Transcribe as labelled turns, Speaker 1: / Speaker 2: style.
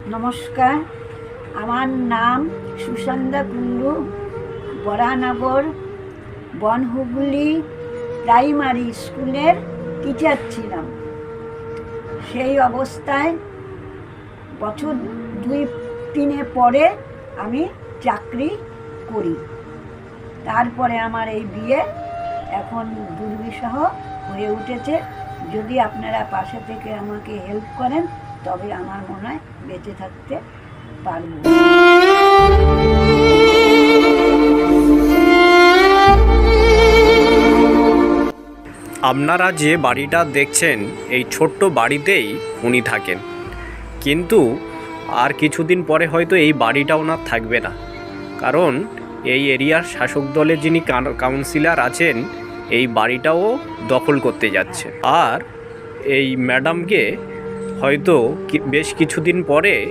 Speaker 1: নমস্কার। আমার নাম সুসন্দা কুণ্ডু, বরানগর বনহুগলি প্রাইমারি স্কুলের টিচার ছিলাম। সেই অবস্থায় বছর দুই তিনে পরে আমি চাকরি করি। তারপরে আমার এই বিয়ে এখন দুর্বিষহ হয়ে উঠেছে। যদি আপনারা পাশে থেকে আমাকে হেল্প করেন তবে আমার মনে হয় বেঁচে থাকতে পারব।
Speaker 2: আপনারা যে বাড়িটা দেখছেন, এই ছোট্ট বাড়িতেই উনি থাকেন। কিন্তু আর কিছুদিন পরে হয়তো এই বাড়িটা ওনার থাকবে না। কারণ এই এরিয়ার শাসক দলে যিনি কাউন্সিলর আছেন, এই বাড়িটাও দখল করতে যাচ্ছে। আর এই ম্যাডামকে হয়তো বেশ কিছুদিন পরে